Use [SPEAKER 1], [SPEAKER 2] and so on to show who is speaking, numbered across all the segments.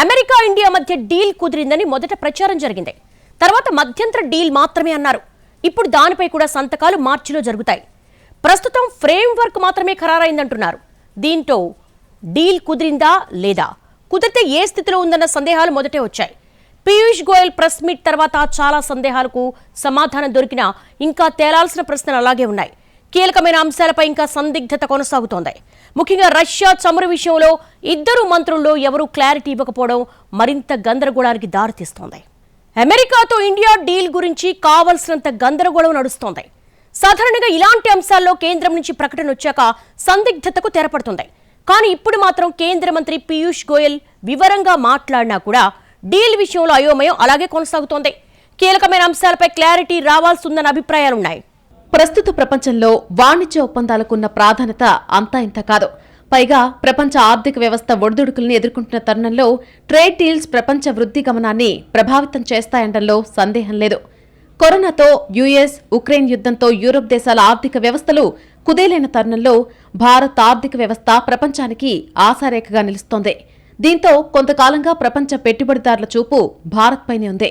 [SPEAKER 1] America India మధ్య deal కుదిరిందని మొదట ప్రచారం జరిగింది. తర్వాత మధ్యంతర డీల్ మాత్రమే అన్నారు. ఇప్పుడు దానిపై కూడా సంతకాలు మార్చిలో జరుగుతాయి. ప్రస్తుతం ఫ్రేమ్ వర్క్ మాత్రమే ఖరారైందంటున్నారు. దీంతో డీల్ కుదిరిందా లేదా? కుదిరితే ఏ స్థితిలో ఉందన్న సందేహాలు మొదటే వచ్చాయి. పీయూష్ గోయల్ ప్రెస్ మీట్ తర్వాత చాలా సందేహాలకు సమాధానం దొరికినా ఇంకా తేలాల్సిన ప్రశ్నలు అలాగే ఉన్నాయి. కీలకమైన అంశాలపై ఇంకా సందిగ్ధత కొనసాగుతోంది. ముఖ్యంగా రష్యా చమురు విషయంలో ఇద్దరు మంత్రుల్లో ఎవరూ క్లారిటీ ఇవ్వకపోవడం మరింత గందరగోళానికి దారితీస్తోంది. అమెరికాతో ఇండియా డీల్ గురించి కావలసినంత గందరగోళం నడుస్తోంది. సాధారణంగా ఇలాంటి అంశాల్లో కేంద్రం నుంచి ప్రకటన వచ్చాక సందిగ్ధతకు తెరపడుతుంది. కానీ ఇప్పుడు మాత్రం కేంద్ర మంత్రి పీయూష్ గోయల్ వివరంగా మాట్లాడినా కూడా డీల్ విషయంలో అయోమయం అలాగే కొనసాగుతోంది. కీలకమైన అంశాలపై క్లారిటీ రావాల్సిందన్న అభిప్రాయాలున్నాయి.
[SPEAKER 2] ప్రస్తుత ప్రపంచంలో వాణిజ్య ఒప్పందాలకున్న ప్రాధాన్యత అంతా ఇంత కాదు. పైగా ప్రపంచ ఆర్థిక వ్యవస్థ ఒడిదుడుకుల్ని ఎదుర్కొంటున్న తరుణంలో ట్రేడ్ డీల్స్ ప్రపంచ వృద్ధి గమనాన్ని ప్రభావితం చేస్తాయనడంలో సందేహం లేదు. కరోనాతో యుఎస్ ఉక్రెయిన్ యుద్ధంతో యూరప్ దేశాల ఆర్థిక వ్యవస్థలు కుదేలైన తరుణంలో భారత్ ఆర్థిక వ్యవస్థ ప్రపంచానికి ఆశారేఖగా నిలుస్తోంది. దీంతో కొంతకాలంగా ప్రపంచ పెట్టుబడిదారుల చూపు భారత్పైనే ఉంది.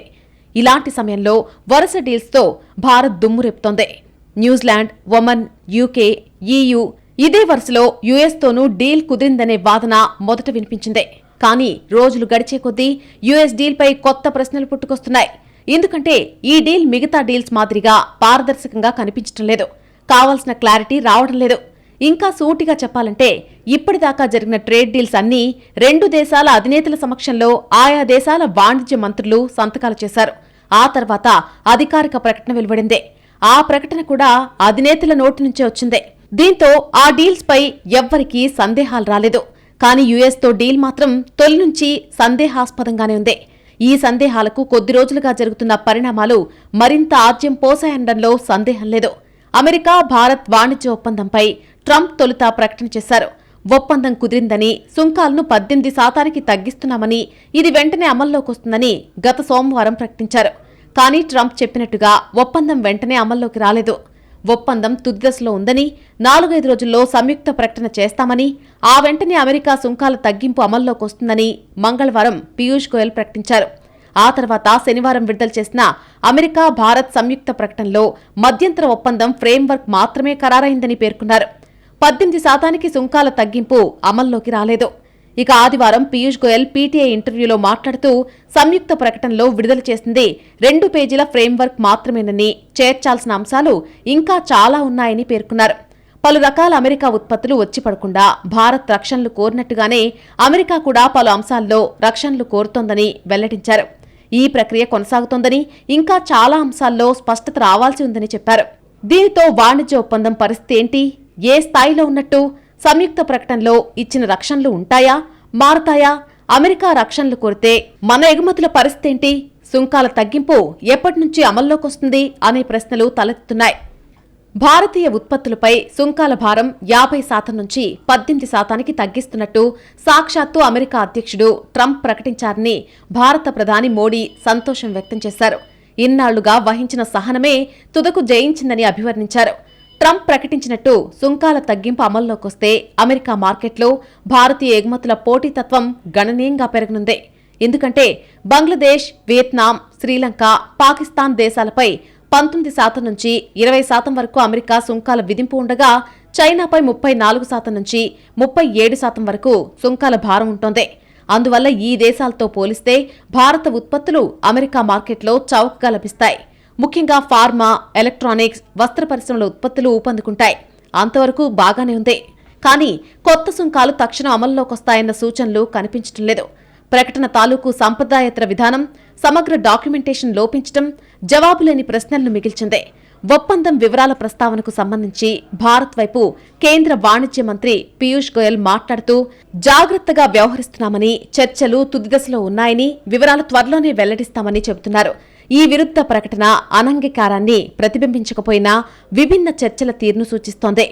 [SPEAKER 2] ఇలాంటి సమయంలో వరుస డీల్స్తో భారత్ దుమ్ము రేపుతోంది. న్యూజిలాండ్ ఒమన్ యూకే ఈయూ ఇదే వరుసలో యుఎస్తోనూ డీల్ కుదిరిందనే వాదన మొదట వినిపించిందే. కానీ రోజులు గడిచే కొద్దీ యుఎస్ డీల్పై కొత్త ప్రశ్నలు పుట్టుకొస్తున్నాయి. ఎందుకంటే ఈ డీల్ మిగతా డీల్స్ మాదిరిగా పారదర్శకంగా కనిపించడం లేదు. కావాల్సిన క్లారిటీ రావడం లేదు. ఇంకా సూటిగా చెప్పాలంటే ఇప్పటిదాకా జరిగిన ట్రేడ్ డీల్స్ అన్నీ రెండు దేశాల అధినేతల సమక్షంలో ఆయా దేశాల వాణిజ్య మంత్రులు సంతకాలు చేశారు. ఆ తర్వాత అధికారిక ప్రకటన వెలువడిందే. ఆ ప్రకటన కూడా అధినేతల నోటి నుంచే వచ్చిందే. దీంతో ఆ డీల్స్పై ఎవ్వరికీ సందేహాలు రాలేదు. కానీ యుఎస్తో డీల్ మాత్రం తొలి నుంచి సందేహాస్పదంగానే ఉంది. ఈ సందేహాలకు కొద్ది రోజులుగా జరుగుతున్న పరిణామాలు మరింత ఆద్యం పోసాయనడంలో సందేహం లేదు. అమెరికా భారత్ వాణిజ్య ఒప్పందంపై ట్రంప్ తొలుత ప్రకటన చేశారు. ఒప్పందం కుదిరిందని సుంకాలను పద్దెనిమిది శాతానికి తగ్గిస్తున్నామని ఇది వెంటనే అమల్లోకి వస్తుందని గత సోమవారం ప్రకటించారు. కానీ ట్రంప్ చెప్పినట్టుగా ఒప్పందం వెంటనే అమల్లోకి రాలేదు. ఒప్పందం తుది దశలో ఉందని నాలుగైదు రోజుల్లో సంయుక్త ప్రకటన చేస్తామని ఆ వెంటనే అమెరికా సుంకాల తగ్గింపు అమల్లోకి వస్తుందని మంగళవారం పీయూష్ గోయల్ ప్రకటించారు. ఆ తర్వాత శనివారం విడుదల చేసిన అమెరికా భారత్ సంయుక్త ప్రకటనలో మధ్యంతర ఒప్పందం ఫ్రేమ్వర్క్ మాత్రమే ఖరారైందని పేర్కొన్నారు. పద్దెనిమిది శాతానికి సుంకాల తగ్గింపు అమల్లోకి రాలేదు. ఇక ఆదివారం పీయూష్ గోయల్ పీటీఐ ఇంటర్వ్యూలో మాట్లాడుతూ సంయుక్త ప్రకటనలో విడుదల చేసింది రెండు పేజీల ఫ్రేమ్వర్క్ మాత్రమేనని చేర్చాల్సిన అంశాలు ఇంకా చాలా ఉన్నాయని పేర్కొన్నారు. పలు రకాల అమెరికా ఉత్పత్తులు వచ్చి పడకుండా భారత్ రక్షణలు కోరినట్టుగానే అమెరికా కూడా పలు అంశాల్లో రక్షణలు కోరుతోందని వెల్లడించారు. ఈ ప్రక్రియ కొనసాగుతోందని ఇంకా చాలా అంశాల్లో స్పష్టత రావాల్సి ఉందని చెప్పారు. దీనితో వాణిజ్య ఒప్పందం పరిస్థితి ఏంటి? ఏ స్థాయిలో ఉన్నట్టు? సంయుక్త ప్రకటనలో ఇచ్చిన రక్షణలు ఉంటాయా? మారతాయా? అమెరికా రక్షణలు కోరితే మన ఎగుమతుల పరిస్థితి ఏంటి? సుంకాల తగ్గింపు ఎప్పటి నుంచి అమల్లోకొస్తుంది అనే ప్రశ్నలు తలెత్తుతున్నాయి. భారతీయ ఉత్పత్తులపై సుంకాల భారం యాభై శాతం నుంచి పద్దెనిమిది శాతానికి తగ్గిస్తున్నట్టు సాక్షాత్తు అమెరికా అధ్యక్షుడు ట్రంప్ ప్రకటించారని భారత ప్రధాని మోడీ సంతోషం వ్యక్తం చేశారు. ఇన్నాళ్ళుగా వహించిన సహనమే తుదకు జయించిందని అభివర్ణించారు. ట్రంప్ ప్రకటించినట్టు సుంకాల తగ్గింపు అమల్లోకొస్తే అమెరికా మార్కెట్లో భారతీయ ఎగుమతుల పోటీతత్వం గణనీయంగా పెరగనుంది. ఎందుకంటే బంగ్లాదేశ్ వియత్నాం శ్రీలంక పాకిస్తాన్ దేశాలపై పంతొమ్మిది శాతం నుంచి ఇరవై శాతం వరకు అమెరికా సుంకాల విధింపు ఉండగా చైనాపై ముప్పై నాలుగు శాతం నుంచి ముప్పై ఏడు శాతం వరకు సుంకాల భారం ఉంటోంది. అందువల్ల ఈ దేశాలతో పోలిస్తే భారత ఉత్పత్తులు అమెరికా మార్కెట్లో చౌకగా లభిస్తాయి. ముఖ్యంగా ఫార్మా ఎలక్ట్రానిక్స్ వస్త్ర పరిశ్రమల ఉత్పత్తులు ఊపందుకుంటాయి. అంతవరకు బాగానే ఉంది. కానీ కొత్త సుంకాలు తక్షణం అమల్లోకొస్తాయన్న సూచనలు కనిపించటం లేదు. ప్రకటన తాలూకు సాంప్రదాయేతర విధానం సమగ్ర డాక్యుమెంటేషన్ లోపించటం జవాబులేని ప్రశ్నలను మిగిల్చిందే. ఒప్పందం వివరాల ప్రస్తావనకు సంబంధించి భారత్ వైపు కేంద్ర వాణిజ్య మంత్రి పీయూష్ గోయల్ మాట్లాడుతూ జాగ్రత్తగా వ్యవహరిస్తున్నామని చర్చలు తుదిదశలో ఉన్నాయని వివరాలు త్వరలోనే వెల్లడిస్తామని చెబుతున్నారు. ఈ విరుద్ధ ప్రకటన అనంగీకారాన్ని ప్రతిబింబించకపోయినా విభిన్న చర్చల తీరును సూచిస్తోంది.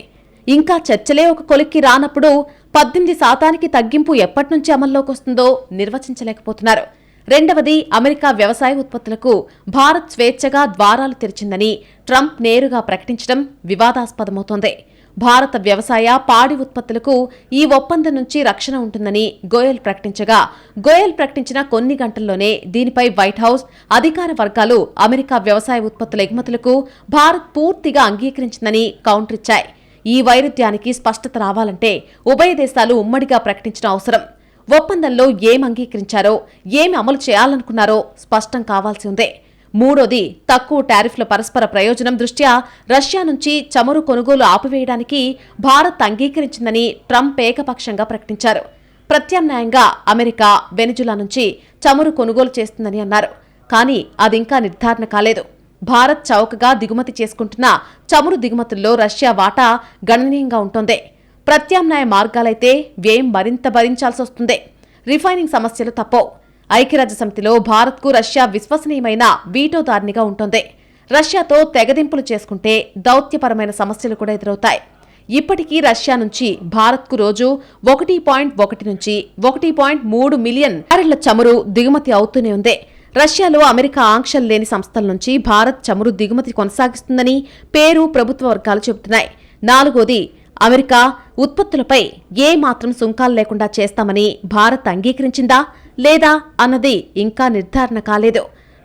[SPEAKER 2] ఇంకా చర్చలే ఒక కొలిక్కి రానప్పుడు పద్దెనిమిది శాతానికి తగ్గింపు ఎప్పటినుంచి అమల్లోకి వస్తుందో నిర్వచించలేకపోతున్నారు. రెండవది అమెరికా వ్యవసాయ ఉత్పత్తులకు భారత్ స్వేచ్ఛగా ద్వారాలు తెరిచిందని ట్రంప్ నేరుగా ప్రకటించడం వివాదాస్పదమవుతోంది. భారత వ్యవసాయ పాడి ఉత్పత్తులకు ఈ ఒప్పందం నుంచి రక్షణ ఉంటుందని గోయల్ ప్రకటించగా గోయల్ ప్రకటించిన కొన్ని గంటల్లోనే దీనిపై వైట్ హౌస్ అధికార వర్గాలు అమెరికా వ్యవసాయ ఉత్పత్తుల ఎగుమతులకు భారత్ పూర్తిగా అంగీకరించిందని కౌంటర్ ఇచ్చాయి. ఈ వైరుధ్యానికి స్పష్టత రావాలంటే ఉభయ దేశాలు ఉమ్మడిగా ప్రకటించడం అవసరం. ఒప్పందంలో ఏం అంగీకరించారో ఏమి అమలు చేయాలనుకున్నారో స్పష్టం కావాల్సి ఉంది. మూడోది తక్కువ టారిఫ్ల పరస్పర ప్రయోజనం దృష్ట్యా రష్యా నుంచి చమురు కొనుగోలు ఆపివేయడానికి భారత్ అంగీకరించిందని ట్రంప్ ఏకపక్షంగా ప్రకటించారు. ప్రత్యామ్నాయంగా అమెరికా వెనిజులా నుంచి చమురు కొనుగోలు చేస్తుందని అన్నారు. కానీ అదింకా నిర్ధారణ కాలేదు. భారత్ చౌకగా దిగుమతి చేసుకుంటున్న చమురు దిగుమతుల్లో రష్యా వాటా గణనీయంగా ఉంటోంది. ప్రత్యామ్నాయ మార్గాలైతే వ్యయం మరింత భరించాల్సి వస్తుంది రిఫైనింగ్ సమస్యలు తప్పవు. ఐక్యరాజ్య సమితిలో భారత్కు రష్యా విశ్వసనీయమైన వీటోదారినిగా ఉంటుంది. రష్యాతో తెగదింపులు చేసుకుంటే దౌత్యపరమైన సమస్యలు కూడా ఎదురవుతాయి. ఇప్పటికీ రష్యా నుంచి భారత్కు రోజు ఒకటి పాయింట్ ఒకటి నుంచి ఒకటి పాయింట్ మూడు మిలియన్ బ్యారెళ్ళ చమురు దిగుమతి అవుతూనే ఉంది. రష్యాలో అమెరికా ఆంక్షలు లేని సంస్థల నుంచి భారత్ చమురు దిగుమతి కొనసాగిస్తుందని పేరు ప్రభుత్వ వర్గాలు చెబుతున్నాయి. నాలుగోది అమెరికా ఉత్పత్తులపై ఏ మాత్రం సుంకాలు లేకుండా చేస్తామని భారత్ అంగీకరించిందా లేదా అన్నది ఇంకా నిర్ధారణ కాలేదు.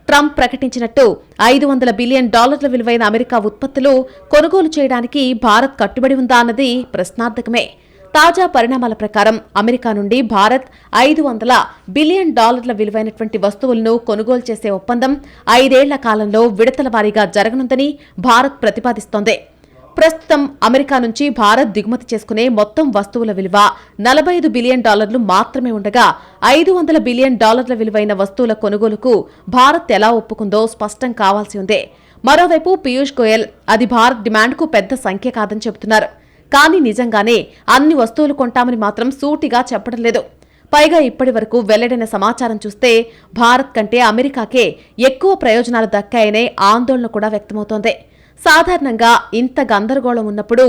[SPEAKER 2] ట్రంప్ ప్రకటించినట్టు ఐదు వందల బిలియన్ డాలర్ల విలువైన అమెరికా ఉత్పత్తులు కొనుగోలు చేయడానికి భారత్ కట్టుబడి ఉందా అన్నది ప్రశ్నార్థకమే. తాజా పరిణామాల ప్రకారం అమెరికా నుండి భారత్ ఐదు వందల బిలియన్ డాలర్ల విలువైనటువంటి వస్తువులను కొనుగోలు చేసే ఒప్పందం ఐదేళ్ళ కాలంలో విడతల వారీగా జరగనుందని భారత్ ప్రతిపాదిస్తోంది. ప్రస్తుతం అమెరికా నుంచి భారత్ దిగుమతి చేసుకునే మొత్తం వస్తువుల విలువ నలభై ఐదు బిలియన్ డాలర్లు మాత్రమే ఉండగా ఐదు వందల బిలియన్ డాలర్ల విలువైన వస్తువుల కొనుగోలుకు భారత్ ఎలా ఒప్పుకుందో స్పష్టం కావాల్సి ఉంది. మరోవైపు పీయూష్ గోయల్ అది భారత్ డిమాండ్కు పెద్ద సంఖ్య కాదని చెబుతున్నారు. కానీ నిజంగానే అన్ని వస్తువులు కొంటామని మాత్రం సూటిగా చెప్పడం లేదు. పైగా ఇప్పటి వరకు వెల్లడైన సమాచారం చూస్తే భారత్ కంటే అమెరికాకే ఎక్కువ ప్రయోజనాలు దక్కాయనే ఆందోళన కూడా వ్యక్తమవుతోంది. సాధారణంగా ఇంత గందరగోళం ఉన్నప్పుడు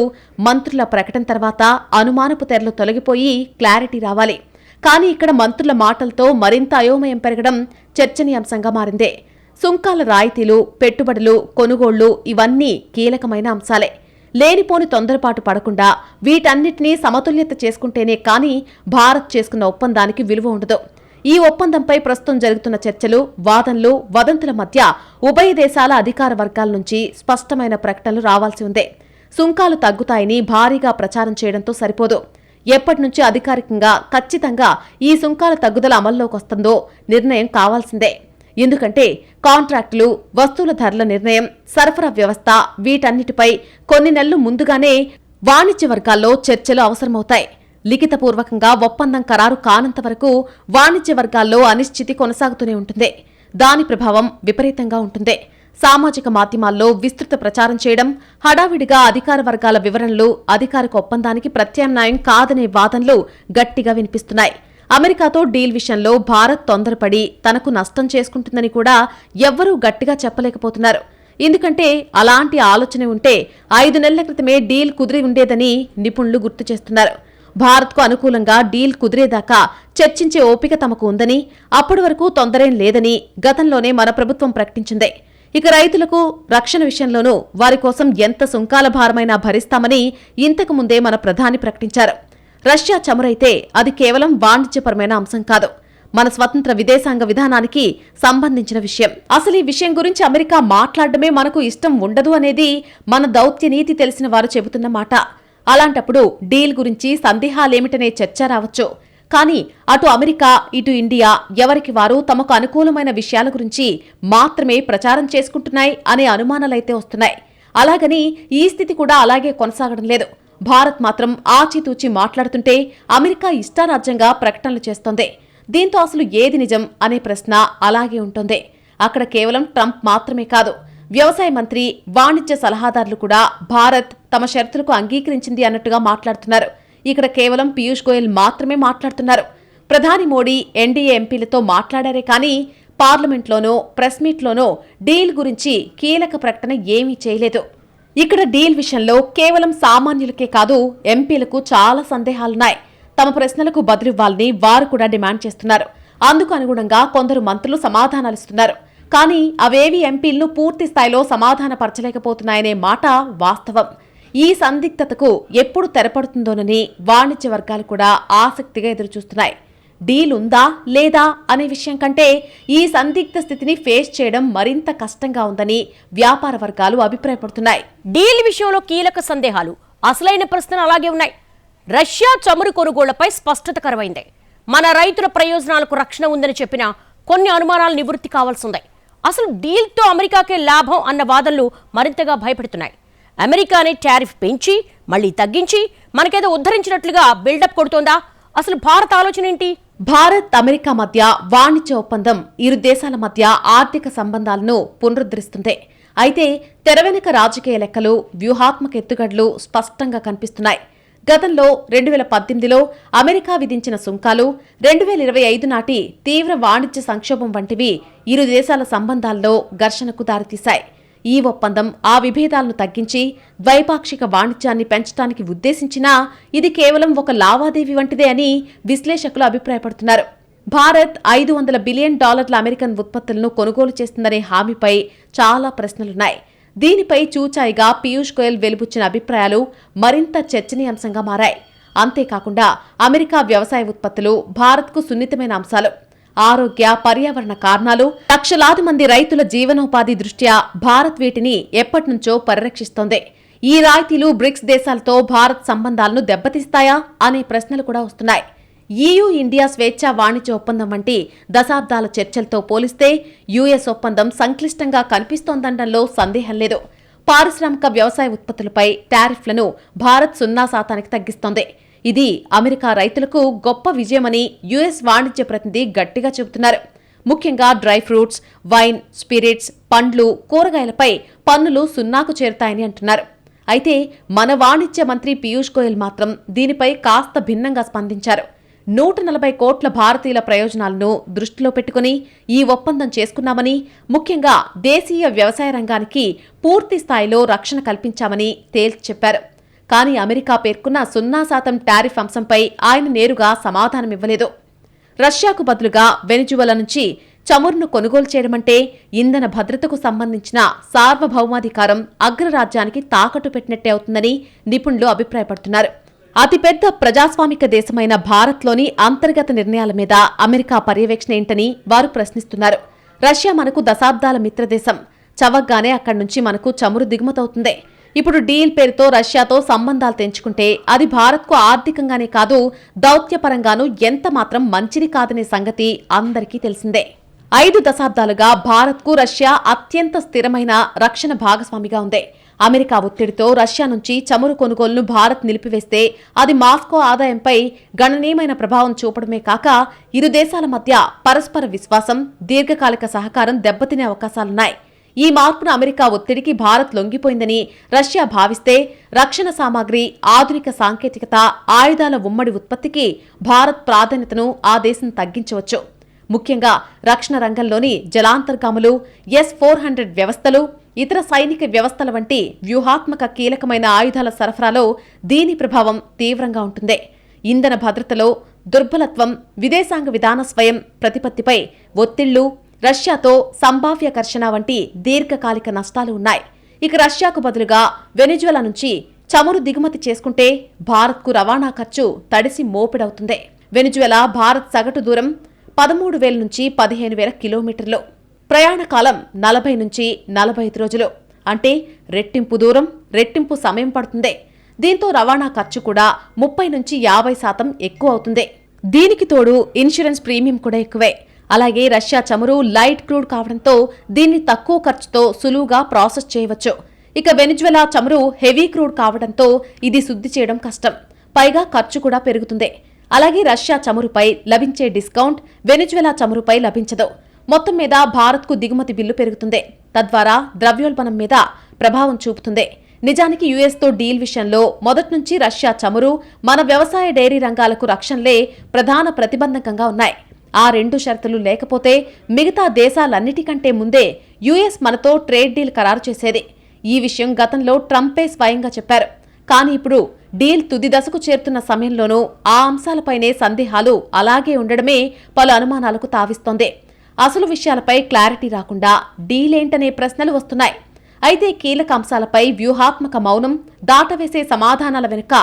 [SPEAKER 2] మంత్రుల ప్రకటన తర్వాత అనుమానపు తెరలు తొలగిపోయి క్లారిటీ రావాలి. కానీ ఇక్కడ మంత్రుల మాటలతో మరింత అయోమయం పెరగడం చర్చనీయాంశంగా మారిందే. సుంకాల రాయితీలు పెట్టుబడులు కొనుగోళ్ళు ఇవన్నీ కీలకమైన అంశాలే. లేనిపోని తొందరపాటు పడకుండా వీటన్నిటినీ సమతుల్యత చేసుకుంటేనే కానీ భారత్ చేసుకున్న ఒప్పందానికి విలువ ఉండదు. ఈ ఒప్పందంపై ప్రస్తుతం జరుగుతున్న చర్చలు వాదనలు వదంతుల మధ్య ఉభయ దేశాల అధికార వర్గాల నుంచి స్పష్టమైన ప్రకటనలు రావాల్సి ఉందే. సుంకాలు తగ్గుతాయని భారీగా ప్రచారం చేయడంతో సరిపోదు. ఎప్పటి నుంచి అధికారికంగా ఖచ్చితంగా ఈ సుంకాల తగ్గుదల అమల్లోకి వస్తుందో నిర్ణయం కావాల్సిందే. ఎందుకంటే కాంట్రాక్టులు వస్తువుల ధరల నిర్ణయం సరఫరా వ్యవస్థ వీటన్నిటిపై కొన్ని నెలలు ముందుగానే వాణిజ్య వర్గాల్లో చర్చలు అవసరమవుతాయి. లిఖితపూర్వకంగా ఒప్పందం ఖరారు కానంత వరకు వాణిజ్య వర్గాల్లో అనిశ్చితి కొనసాగుతూనే ఉంటుంది. దాని ప్రభావం విపరీతంగా ఉంటుంది. సామాజిక మాధ్యమాల్లో విస్తృత ప్రచారం చేయడం హడావిడిగా అధికార వర్గాల వివరణలు అధికారిక ఒప్పందానికి ప్రత్యామ్నాయం కాదనే వాదనలు గట్టిగా వినిపిస్తున్నాయి. అమెరికాతో డీల్ విషయంలో భారత్ తొందరపడి తనకు నష్టం చేసుకుంటుందని కూడా ఎవ్వరూ గట్టిగా చెప్పలేకపోతున్నారు. ఎందుకంటే అలాంటి ఆలోచన ఉంటే ఐదు నెలల క్రితమే డీల్ కుదిరి ఉండేదని నిపుణులు గుర్తు చేస్తున్నారు. భారత్కు అనుకూలంగా డీల్ కుదిరేదాకా చర్చించే ఓపిక తమకు ఉందని అప్పటి వరకు తొందరేం లేదని గతంలోనే మన ప్రభుత్వం ప్రకటించింది. ఇక రైతులకు రక్షణ విషయంలోనూ వారి కోసం ఎంత సుంకాల భారమైనా భరిస్తామని ఇంతకు ముందే మన ప్రధాని ప్రకటించారు. రష్యా చమురైతే అది కేవలం వాణిజ్యపరమైన అంశం కాదు. మన స్వతంత్ర విదేశాంగ విధానానికి సంబంధించిన విషయం. అసలు ఈ విషయం గురించి అమెరికా మాట్లాడడమే మనకు ఇష్టం ఉండదు అనేది మన దౌత్య నీతి తెలిసిన వారు చెబుతున్న మాట. అలాంటప్పుడు డీల్ గురించి సందేహాలేమిటనే చర్చ రావచ్చు. కానీ అటు అమెరికా ఇటు ఇండియా ఎవరికి వారు తమకు అనుకూలమైన విషయాల గురించి మాత్రమే ప్రచారం చేసుకుంటున్నాయి అనే అనుమానాలైతే వస్తున్నాయి. అలాగని ఈ స్థితి కూడా అలాగే కొనసాగడం లేదు. భారత్ మాత్రం ఆచితూచి మాట్లాడుతుంటే అమెరికా ఇష్టారాజ్యంగా ప్రకటనలు చేస్తోంది. దీంతో అసలు ఏది నిజం అనే ప్రశ్న అలాగే ఉంటుంది. అక్కడ కేవలం ట్రంప్ మాత్రమే కాదు వ్యవసాయ మంత్రి వాణిజ్య సలహాదారులు కూడా భారత్ తమ షరతులకు అంగీకరించింది అన్నట్టుగా మాట్లాడుతున్నారు. ఇక్కడ కేవలం పీయూష్ గోయల్ మాత్రమే మాట్లాడుతున్నారు. ప్రధాని మోడీ ఎన్డీఏ ఎంపీలతో మాట్లాడారే కానీ పార్లమెంట్లోనో ప్రెస్ మీట్లోనో డీల్ గురించి కీలక ప్రకటన ఏమీ చేయలేదు. ఇక్కడ డీల్ విషయంలో కేవలం సామాన్యులకే కాదు ఎంపీలకు చాలా సందేహాలున్నాయి. తమ ప్రశ్నలకు బదులివ్వాలని వారు కూడా డిమాండ్ చేస్తున్నారు. అందుకు అనుగుణంగా కొందరు మంత్రులు సమాధానాలిస్తున్నారు కానీ అవేవి ఎంపీలను పూర్తి స్థాయిలో సమాధానపరచలేకపోతున్నాయనే మాట వాస్తవం. ఈ సందిగ్ధతకు ఎప్పుడు తెరపడుతుందోనని వాణిజ్య వర్గాలు కూడా ఆసక్తిగా ఎదురుచూస్తున్నాయి. డీల్ ఉందా లేదా అనే విషయం కంటే ఈ సందిగ్ధ స్థితిని ఫేస్ చేయడం మరింత కష్టంగా ఉందని వ్యాపార వర్గాలు అభిప్రాయపడుతున్నాయి.
[SPEAKER 1] డీల్ విషయంలో కీలక సందేహాలు అసలైన ప్రశ్నలు అలాగే ఉన్నాయి. రష్యా చమురు కొనుగోళ్ళపై స్పష్టతకరమైంది మన రైతుల ప్రయోజనాలకు రక్షణ ఉందని చెప్పిన కొన్ని అనుమానాలు నివృత్తి కావాల్సిందే అసలు డీల్తో అమెరికాకే లాభం అన్న వాదనలు మరింతగా భయపెడుతున్నాయి. అమెరికానే టారిఫ్ పెంచి మళ్ళీ తగ్గించి మనకేదో ఉద్ధరించినట్లుగా బిల్డప్ కొడుతోందా? అసలు భారత ఆలోచన ఏంటి?
[SPEAKER 2] భారత్ అమెరికా మధ్య వాణిజ్య ఒప్పందం ఇరు దేశాల మధ్య ఆర్థిక సంబంధాలను పునరుద్ధరిస్తుంది. అయితే తెర వెనుక రాజకీయ లెక్కలు వ్యూహాత్మక ఎత్తుగడలు స్పష్టంగా కనిపిస్తున్నాయి. గతంలో రెండు వేల పద్దెనిమిదిలో అమెరికా విధించిన సుంకాలు రెండు వేల ఇరవై ఐదు నాటి తీవ్ర వాణిజ్య సంక్షోభం వంటివి ఇరు దేశాల సంబంధాల్లో ఘర్షణకు దారితీశాయి. ఈ ఒప్పందం ఆ విభేదాలను తగ్గించి ద్వైపాక్షిక వాణిజ్యాన్ని పెంచడానికి ఉద్దేశించినా ఇది కేవలం ఒక లావాదేవీ వంటిదే అని విశ్లేషకులు అభిప్రాయపడుతున్నారు. భారత్ ఐదు వందల బిలియన్ డాలర్ల అమెరికన్ ఉత్పత్తులను కొనుగోలు చేస్తుందనే హామీపై చాలా ప్రశ్నలున్నాయి. దీనిపై చూచాయిగా పీయూష్ గోయల్ వెలుబుచ్చిన అభిప్రాయాలు మరింత చర్చనీయాంశంగా మారాయి. అంతేకాకుండా అమెరికా వ్యవసాయ ఉత్పత్తులు భారత్కు సున్నితమైన అంశాలు. ఆరోగ్య పర్యావరణ కారణాలు లక్షలాది మంది రైతుల జీవనోపాధి దృష్ట్యా భారత్ వీటిని ఎప్పటినుంచో పరిరక్షిస్తోంది. ఈ రాయితీలు బ్రిక్స్ దేశాలతో భారత్ సంబంధాలను దెబ్బతీస్తాయా అనే ప్రశ్నలు కూడా వస్తున్నాయి. ఈయూ ఇండియా స్వేచ్ఛా వాణిజ్య ఒప్పందం వంటి దశాబ్దాల చర్చలతో పోలిస్తే యుఎస్ ఒప్పందం సంక్లిష్టంగా కనిపిస్తోందనడంలో సందేహం లేదు. పారిశ్రామిక వ్యవసాయ ఉత్పత్తులపై టారిఫ్లను భారత్ సున్నా శాతానికి తగ్గిస్తోంది. ఇది అమెరికా రైతులకు గొప్ప విజయమని యుఎస్ వాణిజ్య ప్రతినిధి గట్టిగా చెబుతున్నారు. ముఖ్యంగా డ్రై ఫ్రూట్స్ వైన్ స్పిరిట్స్ పండ్లు కూరగాయలపై పన్నులు సున్నాకు చేరుతాయని అంటున్నారు. అయితే మన వాణిజ్య మంత్రి పీయూష్ గోయల్ మాత్రం దీనిపై కాస్త భిన్నంగా స్పందించారు. నూట నలభై కోట్ల భారతీయుల ప్రయోజనాలను దృష్టిలో పెట్టుకుని ఈ ఒప్పందం చేసుకున్నామని ముఖ్యంగా దేశీయ వ్యవసాయ రంగానికి పూర్తి స్థాయిలో రక్షణ కల్పించామని తేల్చి చెప్పారు. కానీ అమెరికా పేర్కొన్న సున్నా శాతం టారిఫ్ అంశంపై ఆయన నేరుగా సమాధానమివ్వలేదు రష్యాకు బదులుగా వెనిజువల నుంచి చమురును కొనుగోలు చేయడమంటే ఇంధన భద్రతకు సంబంధించిన సార్వభౌమాధికారం అగ్రరాజ్యానికి తాకట్టు పెట్టినట్టే అవుతుందని నిపుణులు అభిప్రాయపడుతున్నారు. అతిపెద్ద ప్రజాస్వామిక దేశమైన భారత్లోని అంతర్గత నిర్ణయాల మీద అమెరికా పర్యవేక్షణ ఏంటని వారు ప్రశ్నిస్తున్నారు. రష్యా మనకు దశాబ్దాల మిత్రదేశం. చవగ్గానే అక్కడి నుంచి మనకు చమురు దిగుమతవుతుంది. ఇప్పుడు డీల్ పేరుతో రష్యాతో సంబంధాలు తెంచుకుంటే అది భారత్కు ఆర్థికంగానే కాదు దౌత్యపరంగానూ ఎంత మాత్రం మంచిది కాదనే సంగతి అందరికీ తెలిసిందే. ఐదు దశాబ్దాలుగా భారత్కు రష్యా అత్యంత స్థిరమైన రక్షణ భాగస్వామిగా ఉంది. అమెరికా ఒత్తిడితో రష్యా నుంచి చమురు కొనుగోలును భారత్ నిలిపివేస్తే అది మాస్కో ఆదాయంపై గణనీయమైన ప్రభావం చూపడమే కాక ఇరు దేశాల మధ్య పరస్పర విశ్వాసం దీర్ఘకాలిక సహకారం దెబ్బతినే అవకాశాలున్నాయి. ఈ మార్పును అమెరికా ఒత్తిడికి భారత్ లొంగిపోయిందని రష్యా భావిస్తే రక్షణ సామాగ్రి ఆధునిక సాంకేతికత ఆయుధాల ఉమ్మడి ఉత్పత్తికి భారత్ ప్రాధాన్యతను ఆ దేశం తగ్గించవచ్చు. ముఖ్యంగా రక్షణ రంగంలోని జలాంతర్గాములు ఎస్ ఫోర్ హండ్రెడ్ వ్యవస్థలు ఇతర సైనిక వ్యవస్థల వంటి వ్యూహాత్మక కీలకమైన ఆయుధాల సరఫరాలో దీని ప్రభావం తీవ్రంగా ఉంటుంది. ఇంధన భద్రతలో దుర్బలత్వం విదేశాంగ విధాన స్వయం ప్రతిపత్తిపై ఒత్తిళ్ళు రష్యాతో సంభావ్య ఘర్షణ వంటి దీర్ఘకాలిక నష్టాలు ఉన్నాయి. ఇక రష్యాకు బదులుగా వెనిజువలా నుంచి చమురు దిగుమతి చేసుకుంటే భారత్కు రవాణా ఖర్చు తడిసి మోపిడవుతుంది. వెనిజువెలా భారత్ సగటు దూరం పదమూడు వేల నుంచి పదిహేను వేల కిలోమీటర్లు. ప్రయాణ కాలం నలభై నుంచి నలభై ఐదు రోజులు. అంటే రెట్టింపు దూరం రెట్టింపు సమయం పడుతుంది. దీంతో రవాణా ఖర్చు కూడా ముప్పై నుంచి యాభై శాతం ఎక్కువ అవుతుంది. దీనికి తోడు ఇన్సూరెన్స్ ప్రీమియం కూడా ఎక్కువే. అలాగే రష్యా చమురు లైట్ క్రూడ్ కావడంతో దీన్ని తక్కువ ఖర్చుతో సులువుగా ప్రాసెస్ చేయవచ్చు. ఇక వెనిజువెలా చమురు హెవీ క్రూడ్ కావడంతో ఇది శుద్ధి చేయడం కష్టం. పైగా ఖర్చు కూడా పెరుగుతుంది. అలాగే రష్యా చమురుపై లభించే డిస్కౌంట్ వెనిజువెలా చమురుపై లభించదు. మొత్తం మీద భారత్కు దిగుమతి బిల్లు పెరుగుతుంది. తద్వారా ద్రవ్యోల్బణం మీద ప్రభావం చూపుతుంది. నిజానికి యుఎస్తో డీల్ విషయంలో మొదటి నుంచి రష్యా చమురు మన వ్యవసాయ డైరీ రంగాలకు రక్షణలే ప్రధాన ప్రతిబంధకంగా ఉన్నాయి. ఆ రెండు షరతులు లేకపోతే మిగతా దేశాలన్నిటికంటే ముందే యుఎస్ మనతో ట్రేడ్ డీల్ ఖరారు చేసేది. ఈ విషయం గతంలో ట్రంపే స్వయంగా చెప్పారు. కానీ ఇప్పుడు డీల్ తుది దశకు చేరుతున్న సమయంలోనూ ఆ అంశాలపైనే సందేహాలు అలాగే ఉండడమే పలు అనుమానాలకు తావిస్తోంది. అసలు విషయాలపై క్లారిటీ రాకుండా డీలేంటనే ప్రశ్నలు వస్తున్నాయి. అయితే కీలక అంశాలపై వ్యూహాత్మక మౌనం దాటవేసే సమాధానాల వెనుక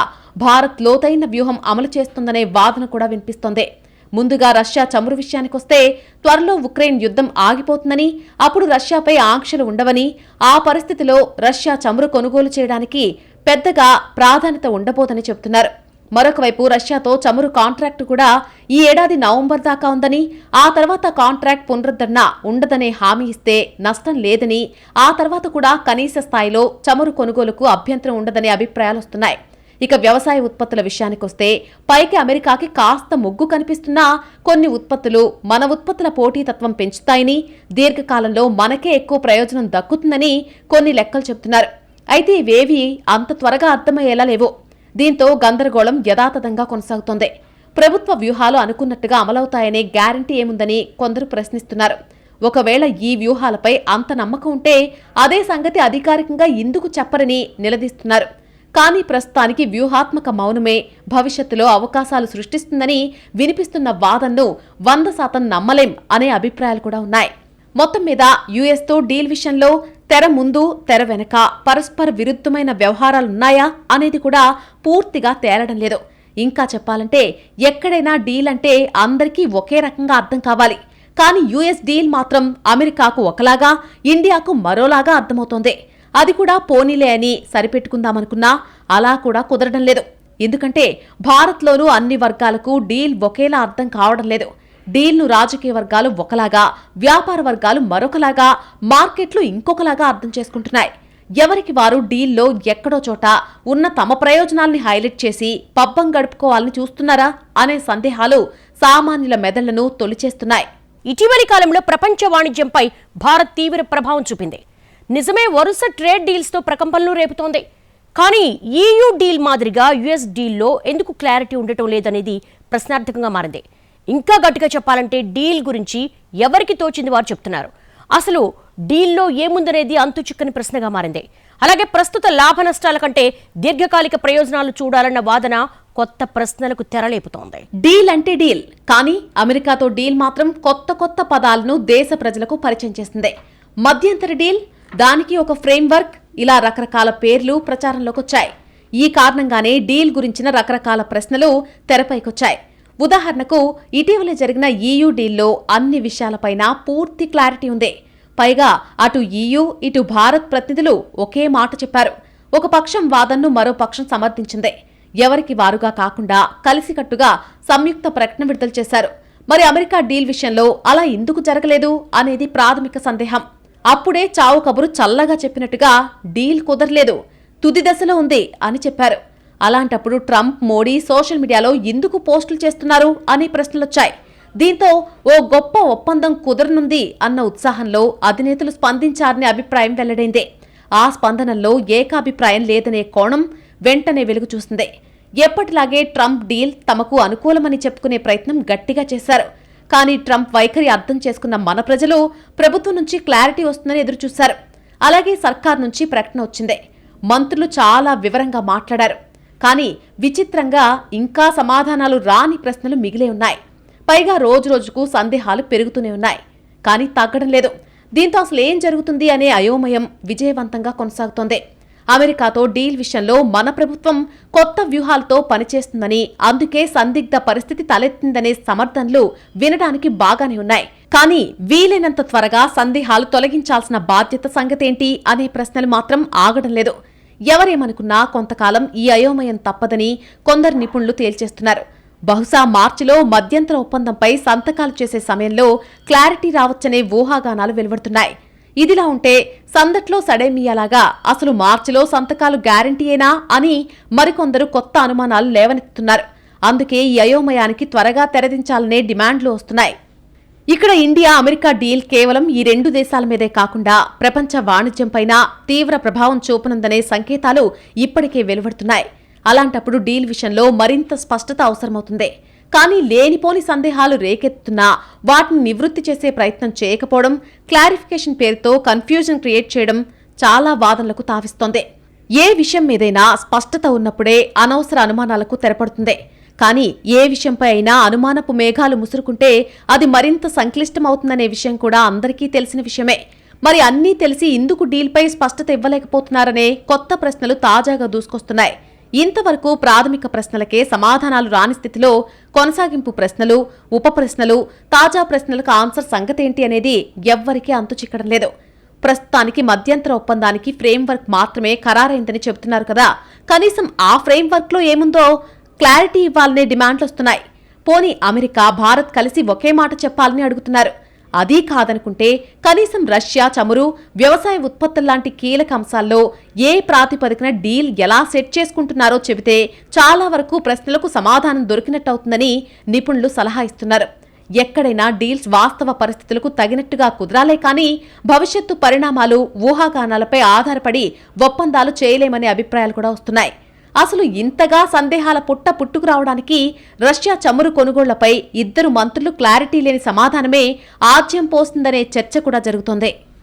[SPEAKER 2] భారత్ లోతైన వ్యూహం అమలు చేస్తుందనే వాదన కూడా వినిపిస్తోంది. ముందుగా రష్యా చమురు విషయానికొస్తే త్వరలో ఉక్రెయిన్ యుద్ధం ఆగిపోతుందని అప్పుడు రష్యాపై ఆంక్షలు ఉండవని ఆ పరిస్థితిలో రష్యా చమురు కొనుగోలు చేయడానికి పెద్దగా ప్రాధాన్యత ఉండబోదని చెబుతున్నారు. మరొక వైపు రష్యాతో చమురు కాంట్రాక్టు కూడా ఈ ఏడాది నవంబర్ దాకా ఉందని ఆ తర్వాత కాంట్రాక్ట్ పునరుద్ధరణ ఉండదనే హామీ ఇస్తే నష్టం లేదని ఆ తర్వాత కూడా కనీస స్థాయిలో చమురు కొనుగోలుకు అభ్యంతరం ఉండదనే అభిప్రాయాలు వస్తున్నాయి. ఇక వ్యవసాయ ఉత్పత్తుల విషయానికొస్తే పైకి అమెరికాకి కాస్త ముగ్గు కనిపిస్తున్నా కొన్ని ఉత్పత్తులు మన ఉత్పత్తుల పోటీతత్వం పెంచుతాయని దీర్ఘకాలంలో మనకే ఎక్కువ ప్రయోజనం దక్కుతుందని కొన్ని లెక్కలు చెబుతున్నారు. అయితే ఇవేవి అంత త్వరగా అర్థమయ్యేలా లేవు. దీంతో గందరగోళం యథాతథంగా కొనసాగుతోంది. ప్రభుత్వ వ్యూహాలు అనుకున్నట్టుగా అమలవుతాయనే గ్యారంటీ ఏముందని కొందరు ప్రశ్నిస్తున్నారు. ఒకవేళ ఈ వ్యూహాలపై అంత నమ్మకం ఉంటే అదే సంగతి అధికారికంగా ఎందుకు చెప్పరని నిలదీస్తున్నారు. కానీ ప్రస్తుతానికి వ్యూహాత్మక మౌనమే భవిష్యత్తులో అవకాశాలు సృష్టిస్తుందని వినిపిస్తున్న వాదనను వంద శాతం నమ్మలేం అనే అభిప్రాయాలు కూడా ఉన్నాయి. మొత్తం మీద యుఎస్తో డీల్ విషయంలో తెర ముందు తెర వెనక పరస్పర విరుద్ధమైన వ్యవహారాలున్నాయా అనేది కూడా పూర్తిగా తేలడం లేదు. ఇంకా చెప్పాలంటే ఎక్కడైనా డీల్ అంటే అందరికీ ఒకే రకంగా అర్థం కావాలి. కానీ యుఎస్ డీల్ మాత్రం అమెరికాకు ఒకలాగా ఇండియాకు మరోలాగా అర్థమవుతోంది. అది కూడా పోనీలే అని సరిపెట్టుకుందామనుకున్నా అలా కూడా కుదరడం లేదు. ఎందుకంటే భారత్లోనూ అన్ని వర్గాలకు డీల్ ఒకేలా అర్థం కావడం లేదు. డీల్ను రాజకీయ వర్గాలు ఒకలాగా వ్యాపార వర్గాలు మరొకలాగా మార్కెట్లు ఇంకొకలాగా అర్థం చేసుకుంటున్నాయి. ఎవరికి వారు డీల్లో ఎక్కడో చోట ఉన్న తమ ప్రయోజనాల్ని హైలైట్ చేసి పబ్బం గడుపుకోవాలని చూస్తున్నారా అనే సందేహాలు సామాన్యుల మెదళ్ళను తొలిచేస్తున్నాయి.
[SPEAKER 1] ఇటీవలి కాలంలో ప్రపంచ వాణిజ్యంపై భారత్ తీవ్ర ప్రభావం చూపింది. నిజమే వరుస ట్రేడ్ డీల్స్తో ప్రకంపనలు రేపుతోంది. కానీ ఈయూ డీల్ మాదిరిగా యుఎస్ డీల్లో ఎందుకు క్లారిటీ ఉండటం లేదనేది ప్రశ్నార్థకంగా మారింది. ఇంకా గట్టిగా చెప్పాలంటే డీల్ గురించి ఎవరికి తోచింది వారు చెప్తున్నారు. అసలు డీల్లో ఏముందనేది అంతు చిక్కని ప్రశ్నగా మారింది. అలాగే ప్రస్తుత లాభ నష్టాల కంటే దీర్ఘకాలిక ప్రయోజనాలు చూడాలన్న వాదన కొత్త ప్రశ్నలకు తెరలేపుతోంది.
[SPEAKER 2] డీల్ అంటే డీల్ కానీ అమెరికాతో డీల్ మాత్రం కొత్త కొత్త పదాలను దేశ ప్రజలకు పరిచయం చేసింది మధ్యంతర డీల్ దానికి ఒక ఫ్రేమ్వర్క్ ఇలా రకరకాల పేర్లు ప్రచారంలోకి వచ్చాయి ఈ కారణంగానే డీల్ గురించిన రకరకాల ప్రశ్నలు తెరపైకొచ్చాయి. ఉదాహరణకు ఇటీవల జరిగిన ఈయూ డీల్లో అన్ని విషయాలపైన పూర్తి క్లారిటీ ఉంది. పైగా అటు ఈయూ ఇటు భారత్ ప్రతినిధులు ఒకే మాట చెప్పారు. ఒక పక్షం వాదనను మరో పక్షం సమర్థించింది. ఎవరికి వారుగా కాకుండా కలిసికట్టుగా సంయుక్త ప్రకటన విడుదల చేశారు. మరి అమెరికా డీల్ విషయంలో అలా ఎందుకు జరగలేదు అనేది ప్రాథమిక సందేహం. అప్పుడే చావు కబురు చల్లగా చెప్పినట్టుగా డీల్ కుదరలేదు. తుది దశలో ఉంది అని చెప్పారు. అలాంటప్పుడు ట్రంప్ మోడీ సోషల్ మీడియాలో ఎందుకు పోస్టులు చేస్తున్నారు అనే ప్రశ్నలొచ్చాయి. దీంతో ఓ గొప్ప ఒప్పందం కుదరనుంది అన్న ఉత్సాహంలో అధినేతలు స్పందించారనే అభిప్రాయం వెల్లడైంది. ఆ స్పందనల్లో ఏకాభిప్రాయం లేదనే కోణం వెంటనే వెలుగు చూసింది. ఎప్పటిలాగే ట్రంప్ డీల్ తమకు అనుకూలమని చెప్పుకునే ప్రయత్నం గట్టిగా చేశారు. కానీ ట్రంప్ వైఖరి అర్థం చేసుకున్న మన ప్రజలు ప్రభుత్వం నుంచి క్లారిటీ వస్తుందని ఎదురుచూశారు. అలాగే సర్కార్ నుంచి ప్రకటన వచ్చింది. మంత్రులు చాలా వివరంగా మాట్లాడారు. కానీ విచిత్రంగా ఇంకా సమాధానాలు రాని ప్రశ్నలు మిగిలే ఉన్నాయి. పైగా రోజురోజుకు సందేహాలు పెరుగుతూనే ఉన్నాయి. కానీ తగ్గడం లేదు. దీంతో అసలు ఏం జరుగుతుంది అనే అయోమయం విజయవంతంగా కొనసాగుతోంది. అమెరికాతో డీల్ విషయంలో మన ప్రభుత్వం కొత్త వ్యూహాలతో పనిచేస్తుందని అందుకే సందిగ్ధ పరిస్థితి తలెత్తిందనే సమర్థనలు వినడానికి బాగానే ఉన్నాయి. కానీ వీలైనంత త్వరగా సందేహాలు తొలగించాల్సిన బాధ్యత సంగతేంటి అనే ప్రశ్నలు మాత్రం ఆగడం లేదు. ఎవరేమనుకున్నా కొంతకాలం ఈ అయోమయం తప్పదని కొందరు నిపుణులు తేల్చేస్తున్నారు. బహుశా మార్చిలో మధ్యంతర ఒప్పందంపై సంతకాలు చేసే సమయంలో క్లారిటీ రావచ్చనే ఊహాగానాలు వెలువడుతున్నాయి. ఇదిలా ఉంటే సందట్లో సడేమియాలాగా అసలు మార్చిలో సంతకాలు గ్యారంటీయేనా అని మరికొందరు కొత్త అనుమానాలు లేవనెత్తుతున్నారు. అందుకే ఈ అయోమయానికి త్వరగా తెరదించాలనే డిమాండ్లు వస్తున్నాయి. ఇక్కడ ఇండియా అమెరికా డీల్ కేవలం ఈ రెండు దేశాల మీదే కాకుండా ప్రపంచ వాణిజ్యంపైన తీవ్ర ప్రభావం చూపనుందనే సంకేతాలు ఇప్పటికే వెలువడుతున్నాయి. అలాంటప్పుడు డీల్ విషయంలో మరింత స్పష్టత అవసరమవుతుంది. కానీ లేనిపోని సందేహాలు రేకెత్తుతున్నా వాటిని నివృత్తి చేసే ప్రయత్నం చేయకపోవడం క్లారిఫికేషన్ పేరుతో కన్ఫ్యూజన్ క్రియేట్ చేయడం చాలా వాదనలకు తావిస్తోంది. ఏ విషయం మీదైనా స్పష్టత ఉన్నప్పుడే అనవసర అనుమానాలకు తెరపడుతుంది. కానీ ఏ విషయంపై అయినా అనుమానపు మేఘాలు ముసురుకుంటే అది మరింత సంక్లిష్టమవుతుందనే విషయం కూడా అందరికీ తెలిసిన విషయమే. మరి అన్నీ తెలిసి ఇందుకు డీల్పై స్పష్టత ఇవ్వలేకపోతున్నారనే కొత్త ప్రశ్నలు తాజాగా దూసుకొస్తున్నాయి. ఇంతవరకు ప్రాథమిక ప్రశ్నలకే సమాధానాలు రాని స్థితిలో కొనసాగింపు ప్రశ్నలు ఉప ప్రశ్నలు తాజా ప్రశ్నలకు ఆన్సర్ సంగతేంటి అనేది ఎవ్వరికీ అంతు చిక్కడం లేదు. ప్రస్తుతానికి మధ్యంతర ఒప్పందానికి ఫ్రేమ్వర్క్ మాత్రమే ఖరారైందని చెబుతున్నారు కదా. కనీసం ఆ ఫ్రేమ్వర్క్లో ఏముందో క్లారిటీ ఇవ్వాలనే డిమాండ్లు వస్తున్నాయి. పోనీ అమెరికా భారత్ కలిసి ఒకే మాట చెప్పాలని అడుగుతున్నారు. అదీ కాదనుకుంటే కనీసం రష్యా చమురు వ్యవసాయ ఉత్పత్తుల్లాంటి కీలక అంశాల్లో ఏ ప్రాతిపదికన డీల్ ఎలా సెట్ చేసుకుంటున్నారో చెబితే చాలా వరకు ప్రశ్నలకు సమాధానం దొరికినట్టవుతుందని నిపుణులు సలహా ఇస్తున్నారు. ఎక్కడైనా డీల్స్ వాస్తవ పరిస్థితులకు తగినట్టుగా కుదరాలే కానీ భవిష్యత్తు పరిణామాలు ఊహాగానాలపై ఆధారపడి ఒప్పందాలు చేయలేమనే అభిప్రాయాలు కూడా వస్తున్నాయి. అసలు ఇంతగా సందేహాల పుట్ట పుట్టుకురావడానికి రష్యా చమురు కొనుగోళ్ళపై ఇద్దరు మంత్రులు క్లారిటీ లేని సమాధానమే ఆజ్యం పోస్తుందనే చర్చ కూడా జరుగుతోంది.